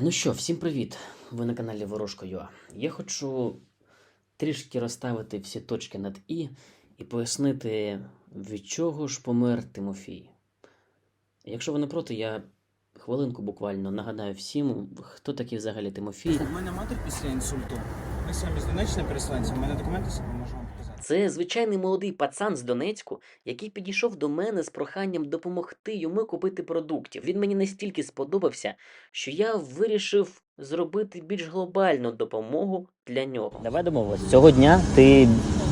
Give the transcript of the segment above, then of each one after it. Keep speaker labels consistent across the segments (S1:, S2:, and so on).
S1: Ну що, всім привіт! Ви на каналі Ворожко.ua. Я хочу трішки розставити всі точки над І і пояснити, від чого ж помер Тимофій. Якщо ви не проти, я хвилинку буквально нагадаю всім, хто такий взагалі Тимофій.
S2: У мене матір після інсульту. Ми самі з Донеччини переселенці, у мене документи себе показати.
S1: Це звичайний молодий пацан з Донецьку, який підійшов до мене з проханням допомогти йому купити продуктів. Він мені настільки сподобався, що я вирішив зробити більш глобальну допомогу для нього. Давай домовились. Цього дня ти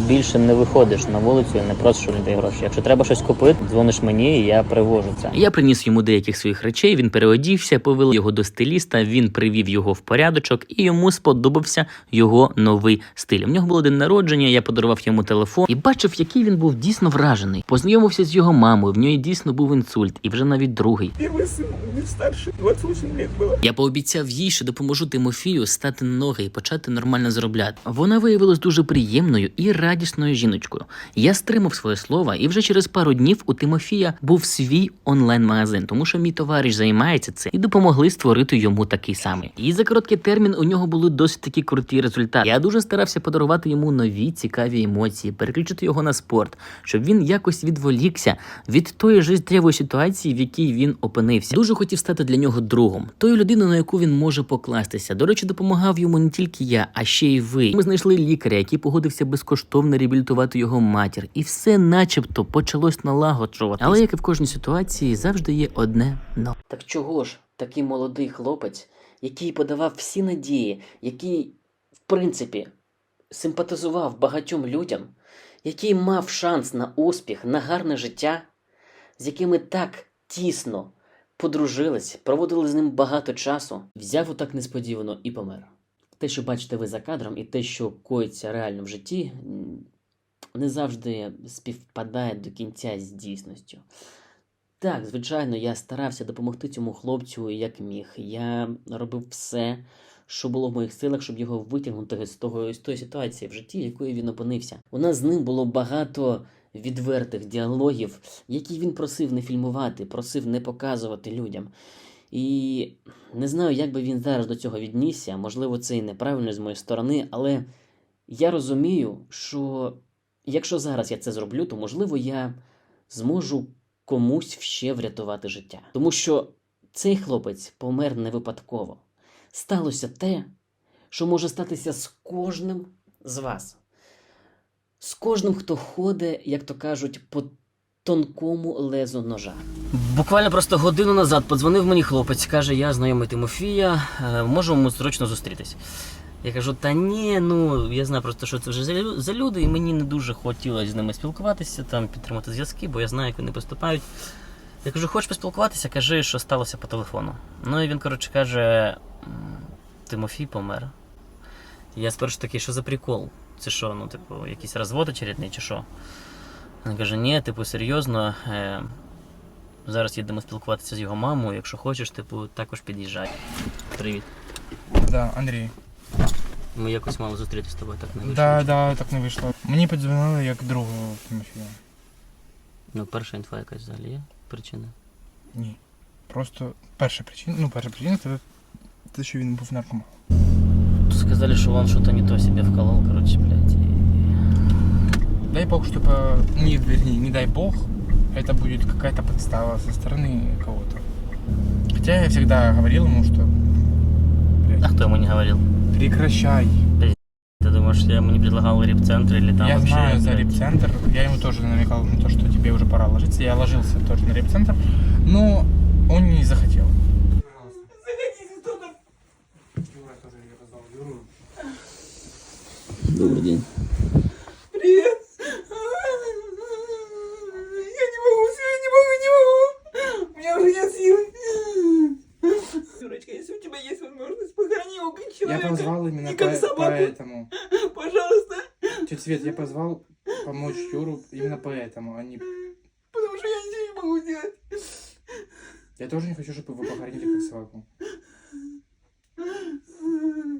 S1: більше не виходиш на вулицю і не просиш у людей гроші. Якщо треба щось купити, дзвониш мені, і я привожу це. Я приніс йому деяких своїх речей. Він переодівся, повели його до стиліста. Він привів його в порядочок, і йому сподобався його новий стиль. У нього було день народження. Я подарував йому телефон і бачив, який він був дійсно вражений. Познайомився з його мамою. В нього дійсно був інсульт, і вже навіть другий.
S2: Перший син умер старше, 28 років було.
S1: Я пообіцяв їй, що допоможу Тимофію стати на ноги і почати нормально заробляти. Вона виявилась дуже приємною і радісною жіночкою. Я стримав своє слово, і вже через пару днів у Тимофія був свій онлайн-магазин, тому що мій товариш займається цим і допомогли створити йому такий самий. І за короткий термін у нього були досить такі круті результати. Я дуже старався подарувати йому нові цікаві емоції, переключити його на спорт, щоб він якось відволікся від тої життєвої ситуації, в якій він опинився. Дуже хотів стати для нього другом, тою людиною, на яку він може покластися. До речі, допомагав йому не тільки я, а ще й ви. Ми знайшли лікаря, який погодився безкоштовно реабілітувати його матір, і все, начебто, почалось налагоджувати. Але як і в кожній ситуації, завжди є одне но. Так чого ж такий молодий хлопець, який подавав всі надії, який, в принципі, симпатизував багатьом людям, який мав шанс на успіх, на гарне життя, з якими так тісно подружились, проводили з ним багато часу, взяв отак несподівано і помер. Те, що бачите ви за кадром, і те, що коїться реально в житті, не завжди співпадає до кінця з дійсністю. Так, звичайно, я старався допомогти цьому хлопцю як міг. Я робив все, що було в моїх силах, щоб його витягнути з того з тої ситуації в житті, якої він опинився. У нас з ним було багато відвертих діалогів, які він просив не фільмувати, просив не показувати людям. І не знаю, як би він зараз до цього віднісся. Можливо, це і неправильно з моєї сторони, але я розумію, що якщо зараз я це зроблю, то можливо я зможу комусь ще врятувати життя. Тому що цей хлопець помер не випадково. Сталося те, що може статися з кожним з вас. З кожним, хто ходить, як то кажуть, по тонкому лезу ножа. Буквально просто годину назад подзвонив мені хлопець, каже, я знайомий Тимофія, е, можемо срочно зустрітись. Я кажу, та ні, ну я знаю просто, що це вже за люди, і мені не дуже хотілося з ними спілкуватися, там підтримати зв'язки, бо я знаю, як вони поступають. Я кажу, хочеш поспілкуватися, кажи, що сталося по телефону. Ну і він, коротше, каже: Тимофій помер. Я спершу такий, що за прикол? Це що, ну, типу, якийсь розвод очередний чи що? Він каже, ні, типу, серйозно. Е, зараз їдемо спілкуватися з його мамою. Якщо хочеш, типу, також під'їжджай. Привіт.
S3: Да, Андрій.
S1: Ми якось мали зустрітися з тобою, так не вийшло.
S3: Да, да, так не вийшло. Мені подзвонили як другу Тимофія.
S1: Ну, перша інфа якась взагалі є причина.
S3: Ні. Просто перша причина, ну перша причина це те, що він був наркоманом.
S1: Сказали, что он что-то не то себе вколол, короче, блядь.
S3: Дай бог, чтобы, не, вернее, не дай бог, это будет какая-то подстава со стороны кого-то. Хотя я всегда говорил ему, что блядь,
S1: А кто ему не говорил?
S3: прекращай.
S1: Ты думаешь, я ему не предлагал реп-центр или там
S3: я
S1: вообще...
S3: знаю за репцентр. Я ему тоже намекал на то, что тебе уже пора ложиться. Я ложился тоже на репцентр, но он не захотел.
S1: Добрый день.
S2: Привіт! Я не могу, я не могу, не могу! У меня уже нет сил. Дурочка, если у тебя есть возможность, похорони его как
S3: Я
S2: человека.
S3: позвал именно
S2: не как
S3: по-
S2: собаку.
S3: поэтому.
S2: Пожалуйста.
S3: Тетя Свет, я позвал помочь Юру именно поэтому, а не...
S2: Потому что я ничего не могу сделать.
S3: Я тоже не хочу, чтобы вы похоронили как собаку.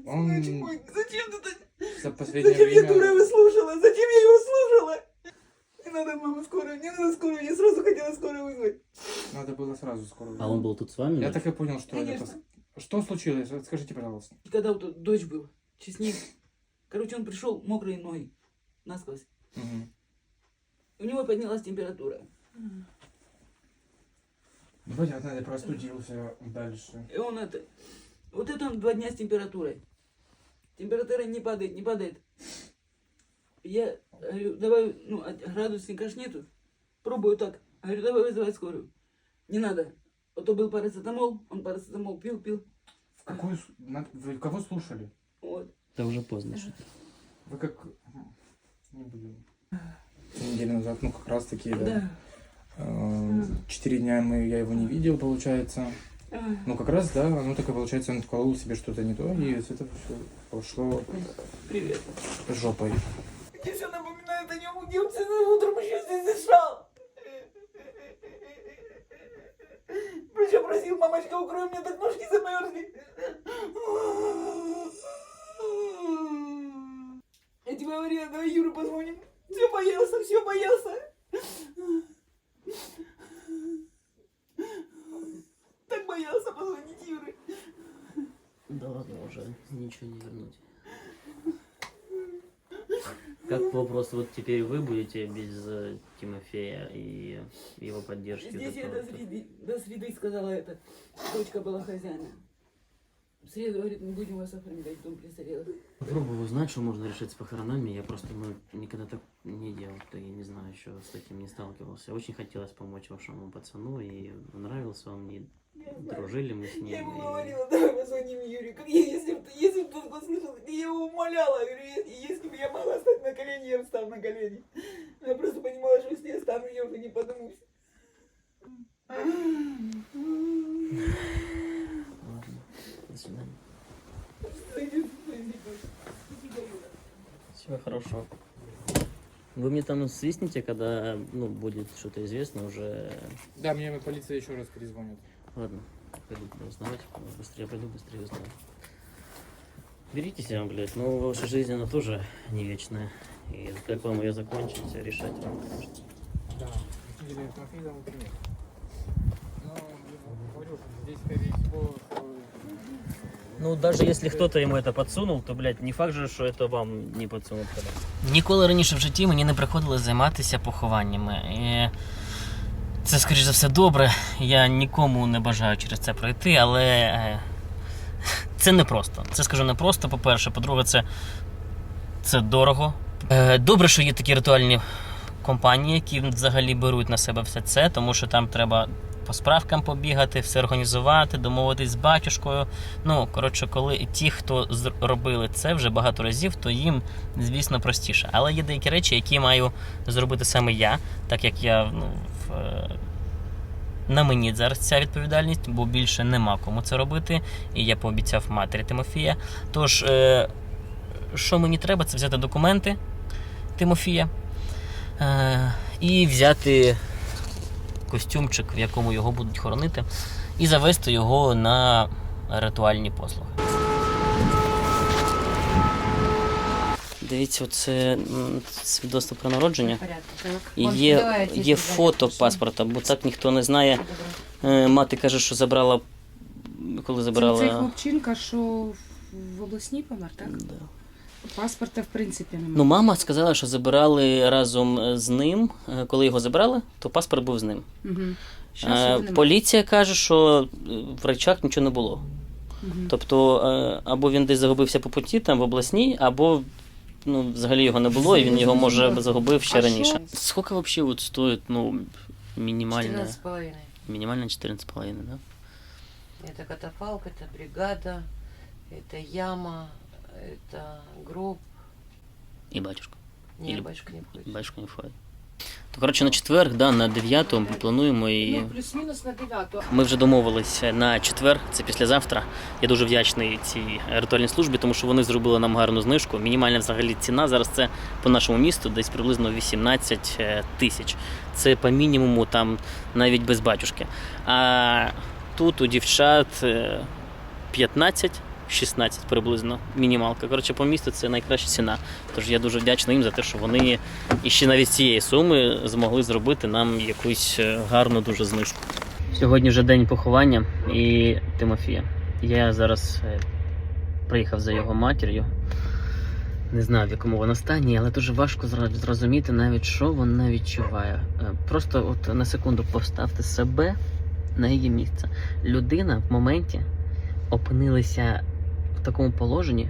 S3: Он
S2: Сыночек мой, зачем ты так?
S3: за последнее
S2: Зачем я дура
S3: время...
S2: его слушала? Зачем я его слушала? Не надо маму скорую, не надо скорую. Я сразу хотела скорую вызвать.
S3: Надо было сразу скоро.
S1: А он был тут с вами?
S3: Я так и понял, что это...
S2: Конечно.
S3: пос- Что случилось? Скажите, пожалуйста.
S2: Когда вот дождь был, честник. Короче, он пришел мокрые ноги, насквозь.
S3: Мгм.
S2: У него поднялась температура.
S3: Ну, Понятно, я простудился дальше.
S2: И он это... Вот это он два дня с температурой. Температура не падает, не падает. Я говорю, давай, ну, а градусника ж нету. Пробую так. Говорю, давай вызывай скорую. Не надо. А то был парацетамол, он парацетамол пил, пил.
S3: В какую... Вы кого слушали?
S2: Вот.
S1: Та вже поздно.
S3: Вы как... Недели назад, ну как раз таки, да.
S2: Да.
S3: Э, Четыре дня мы, я его не видел, получается.
S2: А,
S3: Ну как раз, да, ну так и получается, он вколол себе что-то не то, и с этого все пошло
S2: Привет.
S3: жопой.
S2: Мне все напоминает о нем, где он сегодня утром еще здесь дышал. Причем просил, мамочка, укрой меня, так ножки замерзли. Я тебе говорила, давай Юру позвоним. Все боялся, все боялся. Так боялся позвонить Юре.
S1: Да ладно, уже ничего не вернуть. Как вопрос, вот теперь вы будете без э, Тимофея и его поддержки?
S2: Здесь я до среды, до среды сказала это. Дочка была хозяина. В среду, говорит, мы будем вас оформлять в дом престарелых.
S1: Попробую узнать, что можно решить с похоронами. Я просто ну, никогда так не делал. То я не знаю, еще с таким не сталкивался. Очень хотелось помочь вашему пацану, и нравился он мне. Дружили мы с ним.
S2: Я ему
S1: и-
S2: говорила, давай позвоним Юре. Как я, если бы если б тот послышал, я его умоляла. Я говорю, если, если бы я могла стать на колени, я бы стала на колени. Но я просто понимала, что если я стану, я уже не поднимусь.
S1: Ладно, до свидания. Всего хорошего. Вы мне там свистните, когда ну, будет что-то известно уже.
S3: Да, мне полиция еще раз перезвонит.
S1: Ладно, пойду узнавать. Быстрее пойду, быстрее узнаю. Берите себя, блядь, но ваша жизнь, она тоже не вечная. И как вам ее закончить, решать вам, конечно.
S3: Да, пример. Но, говорю, здесь, скорее всего,
S1: Ну, даже если хтось йому це підсунув, то, блядь, не факт же, що це вам не підсунуть. Ніколи раніше в житті мені не приходилось займатися похованнями. І це, скоріш за все, добре. Я нікому не бажаю через це пройти, але е, це непросто. Це скажу непросто, по-перше. По-друге, це, це дорого. Е, Добре, що є такі ритуальні компанії, які взагалі беруть на себе все це, тому що там треба по справкам побігати, все організувати, домовитись з батюшкою. Ну, коротше, коли ті, хто зробили це вже багато разів, то їм, звісно, простіше. Але є деякі речі, які маю зробити саме я, так як я ну, в, е, на мені зараз ця відповідальність, бо більше нема кому це робити. І я пообіцяв матері Тимофія. Тож, е, що мені треба, це взяти документи Тимофія е, і взяти костюмчик, в якому його будуть хоронити, і завести його на ритуальні послуги. Дивіться, це свідоцтво про народження. І є, є фото паспорта, бо так ніхто не знає. Е, Мати каже, що забрала, коли
S4: забрала. Це
S1: забрала.
S4: хлопчинка, що в- в обласній помер, так?
S1: Да.
S4: Паспорта, в принципі, немає.
S1: Ну, мама сказала, що забирали разом з ним. Е, Коли його забрали, то паспорт був з ним.
S4: Угу.
S1: Е, Поліція каже, що е, в речах нічого не було.
S4: Угу.
S1: Тобто, е, або він десь загубився по путі, там в обласній, або ну, взагалі його не було, і він його може загубив ще
S4: А
S1: раніше.
S4: що?
S1: Скільки взагалі от стоїть ну, мінімальне?
S5: 14,5.
S1: Мінімальне 14,5, да?
S5: Это катафалк, это бригада, это яма, это гроб.
S1: І батюшка.
S5: Не,
S1: Или-
S5: батюшка не входит.
S1: Батюшка не входить. То, коротше, на четвер, да, на 9 ми плануємо і.
S4: Ну, плюс-мінус на 9.
S1: Ми вже домовилися на четвер, це післязавтра. Я дуже вдячний цій ритуальній службі, тому що вони зробили нам гарну знижку. Мінімальна взагалі ціна зараз це по нашому місту десь приблизно 18 е, тисяч. Це по мінімуму там навіть без батюшки. А тут у дівчат е, 15. 16 приблизно мінімалка. Коротше, по місту це найкраща ціна. Тож я дуже вдячний їм за те, що вони і ще навіть цієї суми змогли зробити нам якусь е, гарну дуже знижку. Сьогодні вже день поховання і Тимофія. Я зараз е, приїхав за його матір'ю. Не знаю, в якому вона стані, але дуже важко зрозуміти навіть, що вона відчуває. Е, Просто от на секунду поставте себе на її місце. Людина в моменті опинилася такому положенні,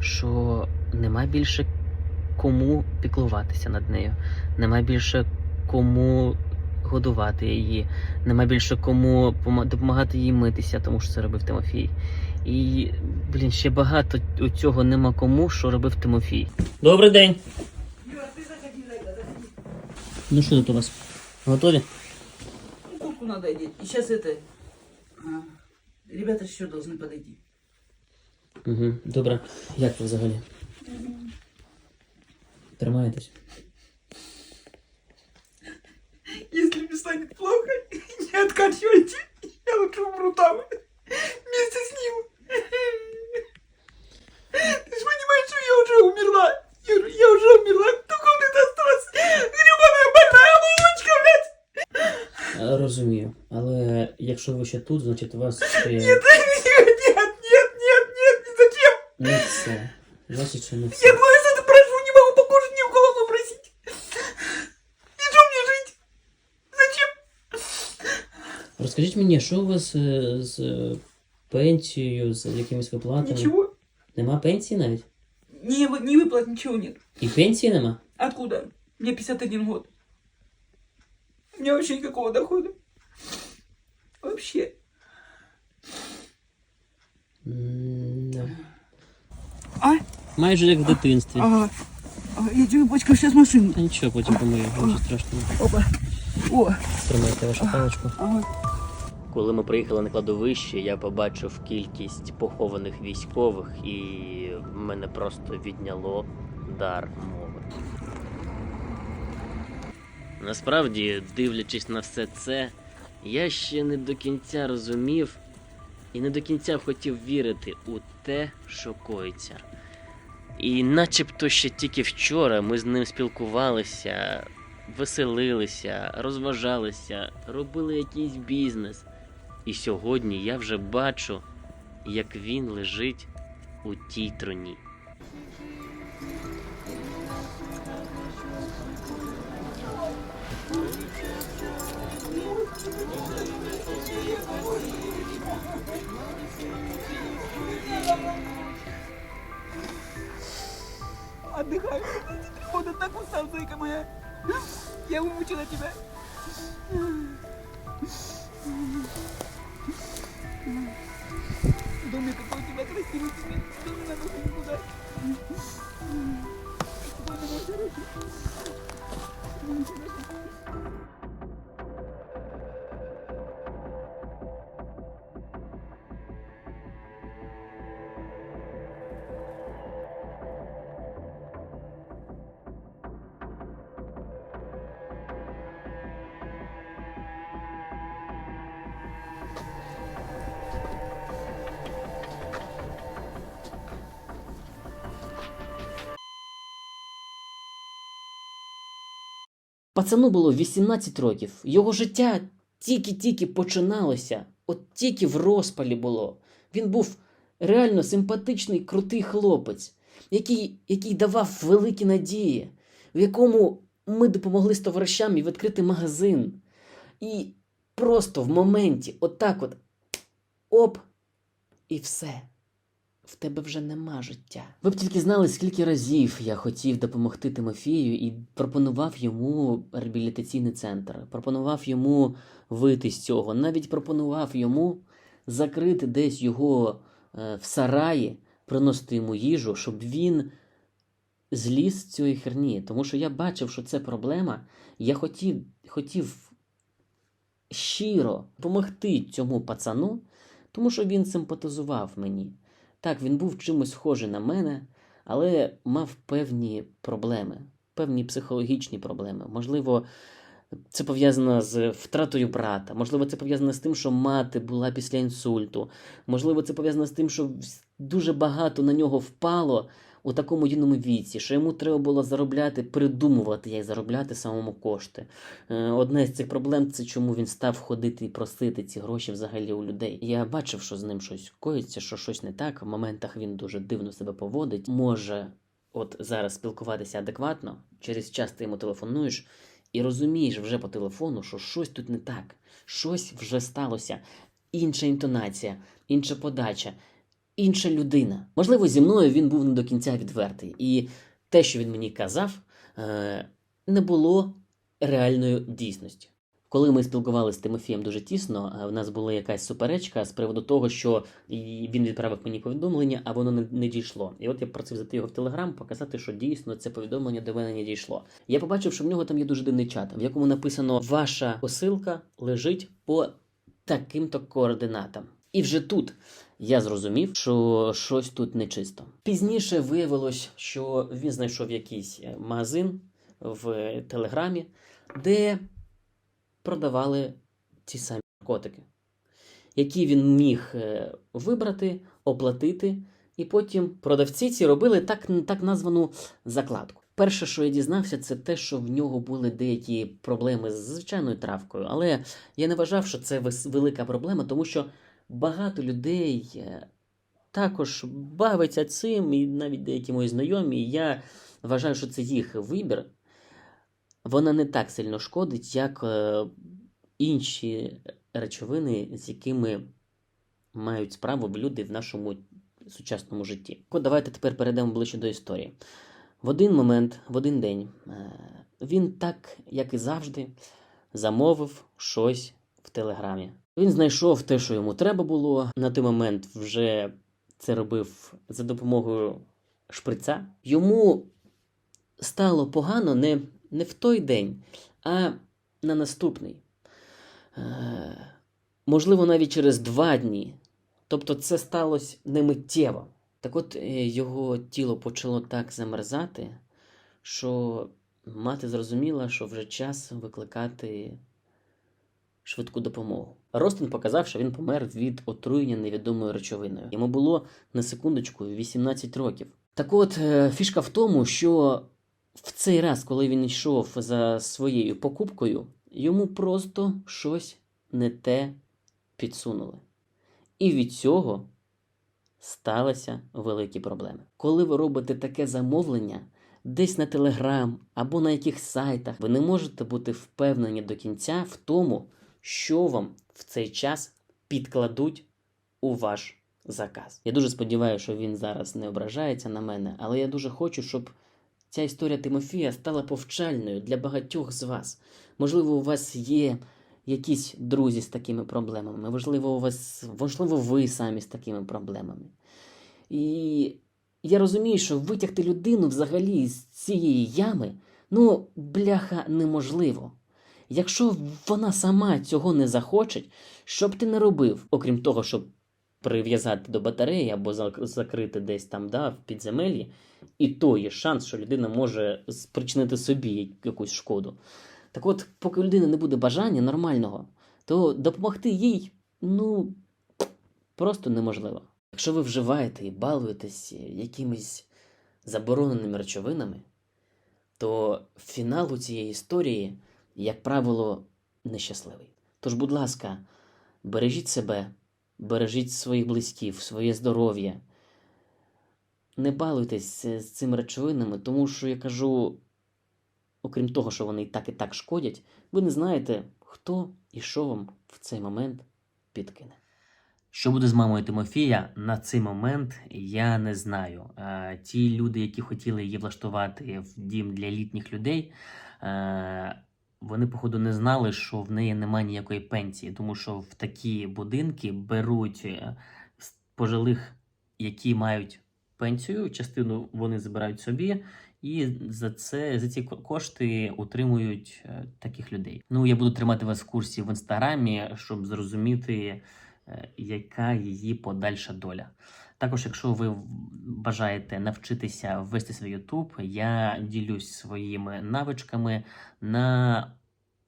S1: що нема більше кому піклуватися над нею, нема більше кому годувати її, нема більше кому пома- допомагати їй митися, тому що це робив Тимофій. І, блін, ще багато у цього нема кому, що робив Тимофій. Добрий день.
S2: Юра, ты заходи, зайка, заходи.
S1: Ну що тут у вас? Готові?
S2: Ну, Куртку надо одеть. И сейчас это... а, ребята еще должны подойти.
S1: Угу. Добре. Як ви взагалі? Тримаєтесь?
S2: Если мне станет плохо, не откачивайте. Я лучше умру там. Вместе с ним. Ты же понимаешь, что я уже умерла. Я, уже- я уже умерла. Только он это осталась. Гребаная больная булочка, блядь.
S1: Е, Розумію. Але якщо ви ще тут, значить у вас ще
S2: Нет, нет, нет, зачем?
S1: не все. Значить, ще не все.
S2: Я двое это прошу, не могу покушать, ни у кого попросить. И что мне жить? Зачем?
S1: Розкажіть мені, що у вас е, з е, пенсією, з якимись виплатами?
S2: Ничего.
S1: Нема пенсії навіть?
S2: Не, вы- не выплат, ничего нет.
S1: І пенсії нема?
S2: Откуда? Мне 51 год. У меня вообще никакого дохода. Вообще.
S1: М-да.
S2: а?
S1: Майже як в дитинстві.
S2: Ага. Ага, Я тебе почкаю сейчас машину.
S1: Та нічого, потім помию, нічого страшного.
S2: Опа. О.
S1: Тримайте вашу паличку.
S2: Ага.
S1: Коли ми приїхали на кладовище, я побачив кількість похованих військових, і мене просто відняло дар мови. Насправді, дивлячись на все це, я ще не до кінця розумів і не до кінця хотів вірити у те, що коїться. І начебто ще тільки вчора ми з ним спілкувалися, веселилися, розважалися, робили якийсь бізнес. І сьогодні я вже бачу, як він лежить у тій троні.
S2: Отдыхай. Вот он так устал, зайка моя. Я вымучила тебя. Думай, какой у тебя красивый цвет. Тебе не надо ходить никуда.
S1: Пацану було 18 років. Його життя тільки-тільки починалося, от тільки в розпалі було. Він був реально симпатичний, крутий хлопець, який, який давав великі надії, в якому ми допомогли з товаришами відкрити магазин. І просто в моменті, отак от, оп, і все. В тебе вже нема життя. Ви б тільки знали, скільки разів я хотів допомогти Тимофію і пропонував йому реабілітаційний центр, пропонував йому вийти з цього, навіть пропонував йому закрити десь його е, в сараї, приносити йому їжу, щоб він зліз з цієї херні. Тому що я бачив, що це проблема. Я хотів, хотів щиро допомогти цьому пацану, тому що він симпатизував мені. Так, він був чимось схожий на мене, але мав певні проблеми, певні психологічні проблеми. Можливо, це пов'язано з втратою брата. Можливо, це пов'язано з тим, що мати була після інсульту. Можливо, це пов'язано з тим, що дуже багато на нього впало у такому юному віці, що йому треба було заробляти, придумувати, як заробляти самому кошти. Е, Одна з цих проблем це чому він став ходити і просити ці гроші взагалі у людей. Я бачив, що з ним щось коїться, що щось не так. В моментах він дуже дивно себе поводить. Може, от зараз спілкуватися адекватно, через час ти йому телефонуєш і розумієш вже по телефону, що щось тут не так, щось вже сталося. Інша інтонація, інша подача, інша людина. Можливо, зі мною він був не до кінця відвертий, і те, що він мені казав, е, не було реальною дійсністю. Коли ми спілкувалися з Тимофієм дуже тісно, е, в нас була якась суперечка з приводу того, що він відправив мені повідомлення, а воно не, не дійшло. І от я просив зайти його в Телеграм, показати, що дійсно це повідомлення до мене не дійшло. Я побачив, що в нього там є дуже дивний чат, в якому написано: Ваша посилка лежить по таким-то координатам. І вже тут я зрозумів, що щось тут нечисто. Пізніше виявилось, що він знайшов якийсь е, магазин в Телеграмі, де продавали ці самі наркотики, які він міг е, вибрати, оплатити, і потім продавці ці робили так, так названу закладку. Перше, що я дізнався, це те, що в нього були деякі проблеми з звичайною травкою, але я не вважав, що це велика проблема, тому що багато людей е, також бавиться цим, і навіть деякі мої знайомі. і Я вважаю, що це їх вибір. Вона не так сильно шкодить, як е, інші речовини, з якими мають справу люди в нашому сучасному житті. От давайте тепер перейдемо ближче до історії. В один момент, в один день, е, він так, як і завжди, замовив щось в телеграмі. Він знайшов те, що йому треба було. На той момент вже це робив за допомогою шприца. Йому стало погано не, не в той день, а на наступний. Е, можливо, навіть через два дні. Тобто це сталося не миттєво. Так от е, його тіло почало так замерзати, що мати зрозуміла, що вже час викликати швидку допомогу. Ростин показав, що він помер від отруєння невідомою речовиною. Йому було на секундочку 18 років. Так от, е, фішка в тому, що в цей раз, коли він йшов за своєю покупкою, йому просто щось не те підсунули. І від цього сталися великі проблеми. Коли ви робите таке замовлення десь на Телеграм або на яких сайтах, ви не можете бути впевнені до кінця в тому, що вам в цей час підкладуть у ваш заказ. Я дуже сподіваюся, що він зараз не ображається на мене, але я дуже хочу, щоб ця історія Тимофія стала повчальною для багатьох з вас. Можливо, у вас є якісь друзі з такими проблемами, можливо, у вас, можливо, ви самі з такими проблемами. І я розумію, що витягти людину взагалі з цієї ями, ну, бляха, неможливо. Якщо вона сама цього не захоче, що б ти не робив, окрім того, щоб прив'язати до батареї або зак- закрити десь там да, в підземеллі, і то є шанс, що людина може спричинити собі якусь шкоду. Так от, поки у людини не буде бажання нормального, то допомогти їй, ну, просто неможливо. Якщо ви вживаєте і балуєтесь якимись забороненими речовинами, то фінал цієї історії, як правило, нещасливий. Тож, будь ласка, бережіть себе, бережіть своїх близьких, своє здоров'я. Не балуйтесь з цими речовинами, тому що я кажу, окрім того, що вони і так і так шкодять, ви не знаєте, хто і що вам в цей момент підкине. Що буде з мамою Тимофія на цей момент, я не знаю. Е, Ті люди, які хотіли її влаштувати в дім для літніх людей, е, вони, походу, не знали, що в неї немає ніякої пенсії, тому що в такі будинки беруть е, пожилих, які мають пенсію, частину вони забирають собі, і за це за ці кошти утримують е, таких людей. Ну я буду тримати вас в курсі в інстаграмі, щоб зрозуміти, е, яка її подальша доля. Також, якщо ви бажаєте навчитися вести свій YouTube, я ділюсь своїми навичками на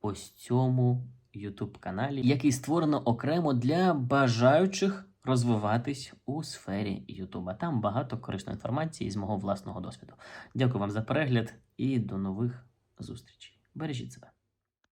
S1: ось цьому YouTube каналі, який створено окремо для бажаючих розвиватись у сфері Ютуба. Там багато корисної інформації з мого власного досвіду. Дякую вам за перегляд і до нових зустрічей. Бережіть себе.